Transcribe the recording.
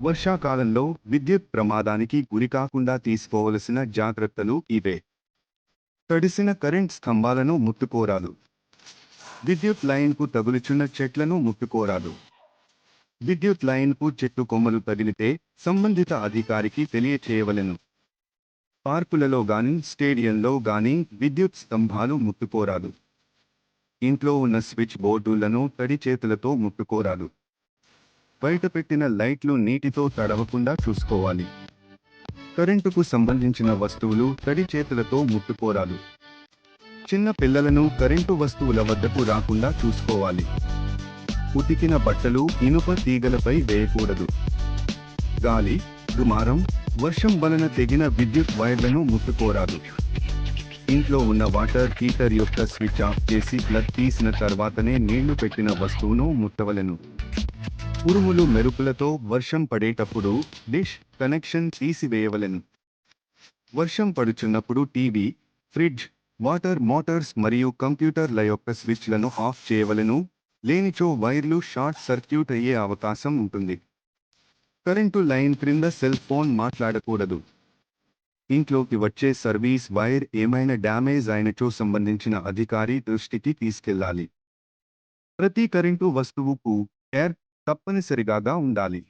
వర్షాకాలంలో విద్యుత్ ప్రమాదానికి గురికాకుండా తీసుకోవలసిన జాగ్రత్తలు ఇవే. తడిసిన కరెంట్ స్తంభాలను ముట్టుకోరాదు. విద్యుత్ లైన్కు తగులుచున్న చెట్లను ముట్టుకోరాదు. విద్యుత్ లైన్కు చెట్టు కొమ్మలు తగిలితే సంబంధిత అధికారికి తెలియచేయవలెను. పార్కులలో గాని స్టేడియంలో గాని విద్యుత్ స్తంభాలు ముట్టుకోరాదు. ఇంట్లో ఉన్న స్విచ్ బోర్డులను తడి చేతులతో ముట్టుకోరాదు. బయట పెట్టిన లైట్లు నీటితో తడవకుండా చూసుకోవాలి. కరెంటుకు సంబంధించిన వస్తువులు తడి చేతులతో ముట్టుకోరాదు. చిన్న పిల్లలను కరెంటు వస్తువుల వద్దకు రాకుండా చూసుకోవాలి. ఉతికిన బట్టలు ఇనుప తీగలపై వేయకూడదు. గాలి దుమారం వర్షం వలన తెగిన విద్యుత్ వైర్లను ముట్టుకోరాదు. ఇంట్లో ఉన్న వాటర్ హీటర్ యొక్క స్విచ్ ఆఫ్ చేసి ప్లగ్ తీసిన తర్వాతనే నీళ్ళు పెట్టిన వస్తువును ముట్టవలెను. ఉరుములు మెరుపులతో వర్షం పడేటప్పుడు డిష్ కనెక్షన్ తీసివేయవలెను. వర్షం పడుచున్నప్పుడు టీవీ ఫ్రిడ్జ్ వాటర్ మోటార్స్ మరియు కంప్యూటర్ల యొక్క స్విచ్లను ఆఫ్ చేయవలెను. లేనిచో వైర్లు షార్ట్ సర్క్యూట్ అయ్యే అవకాశం ఉంటుంది. కరెంటు లైన్ క్రింద సెల్ ఫోన్ మాట్లాడకూడదు. ఇంట్లోకి వచ్చే సర్వీస్ వైర్ ఏమైనా డ్యామేజ్ అయినచో సంబంధించిన అధికారి దృష్టికి తీసుకెళ్ళాలి. ప్రతి కరెంటు వస్తువుకు ఎయిర్ తప్పనిసరిగా ఉండాలి